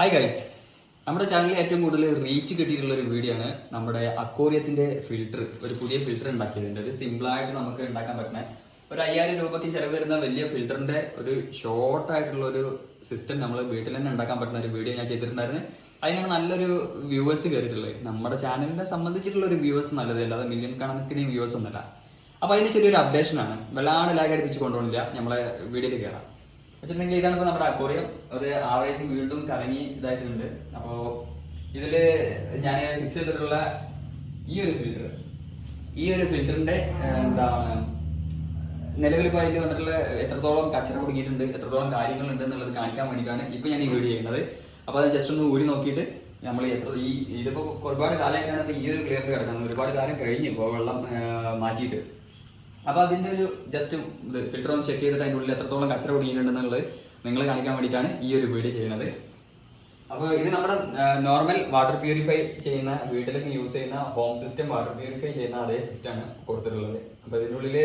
Hi guys നമ്മുടെ ചാനലിൽ ഏറ്റവും കൂടുതൽ റീച്ച് കിട്ടിയിട്ടുള്ള ഒരു വീഡിയോ ആണ് നമ്മുടെ അക്കോറിയത്തിന്റെ ഫിൽറ്റർ ഒരു പുതിയ ഫിൽറ്റർ ഉണ്ടാക്കിയതിന്റെ ഇത് സിമ്പിൾ ആയിട്ട് നമുക്ക് ഉണ്ടാക്കാൻ പറ്റുന്ന ഒരു അയ്യായിരം രൂപയ്ക്ക് ചിലവ് വരുന്ന വലിയ ഫിൽറ്ററിന്റെ ഒരു ഷോർട്ട് ആയിട്ടുള്ള ഒരു സിസ്റ്റം നമ്മൾ വീട്ടിൽ തന്നെ ഉണ്ടാക്കാൻ പറ്റുന്ന ഒരു വീഡിയോ ഞാൻ ചെയ്തിട്ടുണ്ടായിരുന്നു. അതിനാണ് നല്ലൊരു വ്യൂവേഴ്സ് കയറിയിട്ടുള്ളത്. നമ്മുടെ ചാനലിനെ സംബന്ധിച്ചിട്ടുള്ള ഒരു വ്യൂവേഴ്സ് നല്ലത് അല്ലാതെ മില്യൺ കണക്കിന് വ്യൂവേഴ്സ് ഒന്നുമല്ല. അപ്പൊ അതിന് ചെറിയൊരു അപ്ഡേഷൻ ആണ്. വല്ലാണ്ട് ലാഗ് അടിപ്പിച്ച് കൊണ്ടുപോകുന്നില്ല. നമ്മളെ വീഡിയോയിൽ കയറാം വെച്ചിട്ടുണ്ടെങ്കിൽ ഇതാണ് ഇപ്പോൾ നമ്മുടെ അക്വറിയം. ഒരു ആവറേജ് വീണ്ടും കറങ്ങി ഇതായിട്ടുണ്ട്. അപ്പോൾ ഇതിൽ ഞാൻ ഫിക്സ് ചെയ്തിട്ടുള്ള ഈ ഒരു ഫിൽറ്റർ ഈ ഒരു ഫിൽറ്ററിന്റെ എന്താണ് നിലവിൽ ഇപ്പോൾ അതിൽ വന്നിട്ടുള്ള എത്രത്തോളം കച്ചറ കുടുങ്ങിയിട്ടുണ്ട് എത്രത്തോളം കാര്യങ്ങളുണ്ട് എന്നുള്ളത് കാണിക്കാൻ വേണ്ടിയിട്ടാണ് ഇപ്പോൾ ഞാൻ ഈ വീഡിയോ ചെയ്യുന്നത്. അപ്പോൾ അത് ജസ്റ്റ് ഒന്ന് ഊരി നോക്കിയിട്ട് നമ്മൾ എത്ര ഈ ഇതിപ്പോൾ ഒരുപാട് കാലമായിട്ടാണ് ഇപ്പൊ ഈ ഒരു ക്ലിയർ കിടക്കുന്നത്. ഒരുപാട് കാലം കഴിഞ്ഞ് ഇപ്പോൾ വെള്ളം മാറ്റിയിട്ട്. അപ്പൊ അതിന്റെ ഒരു ജസ്റ്റ് ഇത് ഫിൽറ്റർ ഒന്ന് ചെക്ക് ചെയ്തിട്ട് അതിന്റെ ഉള്ളിൽ എത്രത്തോളം കച്ചറ കുടിക്കുന്നുണ്ടെന്നുള്ളത് നിങ്ങൾ കാണിക്കാൻ വേണ്ടിയിട്ടാണ് ഈ ഒരു വീഡിയോ ചെയ്യുന്നത്. അപ്പോൾ ഇത് നമ്മുടെ നോർമൽ വാട്ടർ പ്യൂരിഫൈ ചെയ്യുന്ന വീട്ടിലൊക്കെ യൂസ് ചെയ്യുന്ന ഹോം സിസ്റ്റം വാട്ടർ പ്യൂരിഫൈ ചെയ്യുന്ന അതേ സിസ്റ്റമാണ് കൊടുത്തിട്ടുള്ളത്. അപ്പോൾ ഇതിന്റെ ഉള്ളിൽ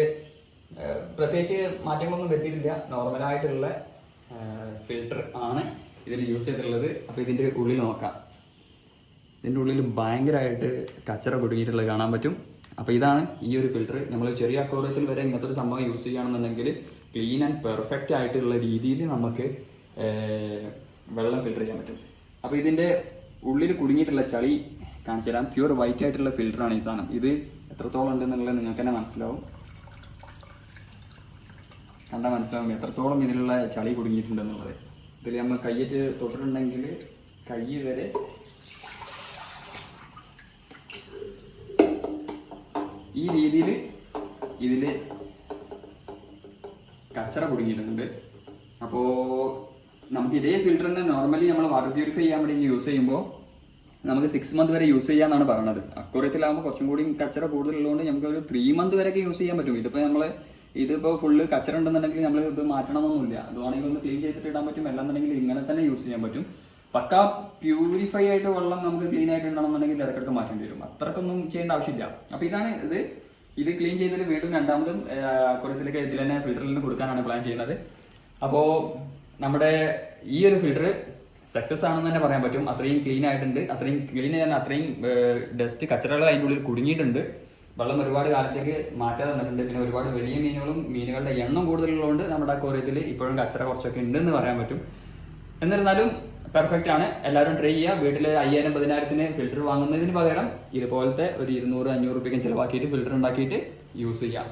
പ്രത്യേകിച്ച് മാറ്റങ്ങളൊന്നും വരുത്തിയിട്ടില്ല. നോർമലായിട്ടുള്ള ഫിൽറ്റർ ആണ് ഇതിൽ യൂസ് ചെയ്തിട്ടുള്ളത്. അപ്പോൾ ഇതിന്റെ ഉള്ളിൽ നോക്കാം. ഇതിന്റെ ഉള്ളിൽ ഭയങ്കരമായിട്ട് കച്ചറ കുടുങ്ങിയിട്ടുള്ളത് കാണാൻ പറ്റും. അപ്പോൾ ഇതാണ് ഈ ഒരു ഫിൽറ്റർ നമ്മൾ ചെറിയ അക്വാറിയത്തിൽ വരെ ഇങ്ങനത്തെ ഒരു സംഭവം യൂസ് ചെയ്യുകയാണെന്നുണ്ടെങ്കിൽ ക്ലീൻ ആൻഡ് പെർഫെക്റ്റ് ആയിട്ടുള്ള രീതിയിൽ നമുക്ക് വെള്ളം ഫിൽറ്റർ ചെയ്യാൻ പറ്റും. അപ്പോൾ ഇതിന്റെ ഉള്ളിൽ കുടുങ്ങിയിട്ടുള്ള ചളി കാണിച്ചു തരാം. പ്യുവർ വൈറ്റ് ആയിട്ടുള്ള ഫിൽറ്ററാണ് ഈ സാധനം. ഇത് എത്രത്തോളം ഉണ്ടെന്നുള്ളത് നിങ്ങൾക്ക് തന്നെ മനസ്സിലാവും. കണ്ടാൽ മനസ്സിലാവും എത്രത്തോളം ഇതിലുള്ള ചളി കുടുങ്ങിയിട്ടുണ്ടെന്നുള്ളത്. ഇതിൽ നമ്മൾ കയ്യേറ്റ് തൊട്ടിട്ടുണ്ടെങ്കിൽ കൈ വരെ ഈ രീതിയിൽ ഇതിൽ കച്ചറ കുടുങ്ങിയിട്ടുണ്ട് അപ്പോൾ നമുക്ക് ഇതേ ഫിൽറ്ററിനെ നോർമലി നമ്മൾ വാട്ടർ പ്യൂരിഫൈ ചെയ്യാൻ വേണ്ടി യൂസ് ചെയ്യുമ്പോൾ നമുക്ക് സിക്സ് മന്ത് വരെ യൂസ് ചെയ്യാന്നാണ് പറയുന്നത് അക്കുറത്തിലാകുമ്പോൾ കുറച്ചും കൂടി കച്ചറ കൂടുതലുള്ളതുകൊണ്ട് നമുക്ക് ഒരു ത്രീ മന്ത് വരെയൊക്കെ യൂസ് ചെയ്യാൻ പറ്റും. ഇതിപ്പോൾ നമ്മൾ ഇതിപ്പോൾ ഫുള്ള് കച്ചറ ഉണ്ടെന്നുണ്ടെങ്കിൽ നമ്മൾ ഇത് മാറ്റണമെന്നൊന്നുമില്ല അതുവാണെങ്കിൽ ഒന്ന് ക്ലീൻ ചെയ്തിട്ട് ഇടാൻ പറ്റും. അല്ലാന്നുണ്ടെങ്കിൽ ഇങ്ങനെ തന്നെ യൂസ് ചെയ്യാൻ പറ്റും. പക്ക പ്യൂരിഫൈ ആയിട്ട് വെള്ളം നമുക്ക് ക്ലീൻ ആയിട്ട് ഉണ്ടെന്നുണ്ടെങ്കിൽ ഇടയ്ക്കിടയ്ക്ക് മാറ്റേണ്ടി വരും. അത്രക്കൊന്നും ചെയ്യേണ്ട ആവശ്യമില്ല. അപ്പോൾ ഇതാണ് ഇത്. ഇത് ക്ലീൻ ചെയ്തിട്ട് വീണ്ടും രണ്ടാമതും കുറത്തിലേക്ക് ഇതിൽ തന്നെ ഫിൽറ്ററിൽ നിന്ന് കൊടുക്കാനാണ് പ്ലാൻ ചെയ്യുന്നത്. അപ്പോ നമ്മുടെ ഈ ഒരു ഫിൽറ്റർ സക്സസ് ആണെന്ന് തന്നെ പറയാൻ പറ്റും. അത്രയും ക്ലീൻ ആയിട്ടുണ്ട്. അത്രയും ക്ലീൻ ചെയ്യാൻ അത്രയും ഡസ്റ്റ് കച്ചറകൾ അതിന്റെ ഉള്ളിൽ കുടുങ്ങിയിട്ടുണ്ട്. വെള്ളം ഒരുപാട് കാലത്തേക്ക് മാറ്റാതെ തന്നിട്ടുണ്ട് പിന്നെ ഒരുപാട് വലിയ മീനുകളും മീനുകളുടെ എണ്ണം കൂടുതലുള്ളതുകൊണ്ട് നമ്മുടെ കോറിയത്തിൽ ഇപ്പോഴും കച്ചറ കുറച്ചൊക്കെ ഉണ്ടെന്ന് പറയാൻ പറ്റും. എന്നിരുന്നാലും പെർഫെക്റ്റ് ആണ്. എല്ലാവരും ട്രൈ ചെയ്യുക. വീട്ടിൽ അയ്യായിരം പതിനായിരത്തിന് ഫിൽറ്റർ വാങ്ങുന്നതിന് പകരം ഇതുപോലത്തെ ഒരു ഇരുന്നൂറ് അഞ്ഞൂറ് രൂപയ്ക്ക് ചിലവാക്കിയിട്ട് ഫിൽറ്റർ ഉണ്ടാക്കിയിട്ട് യൂസ് ചെയ്യാം.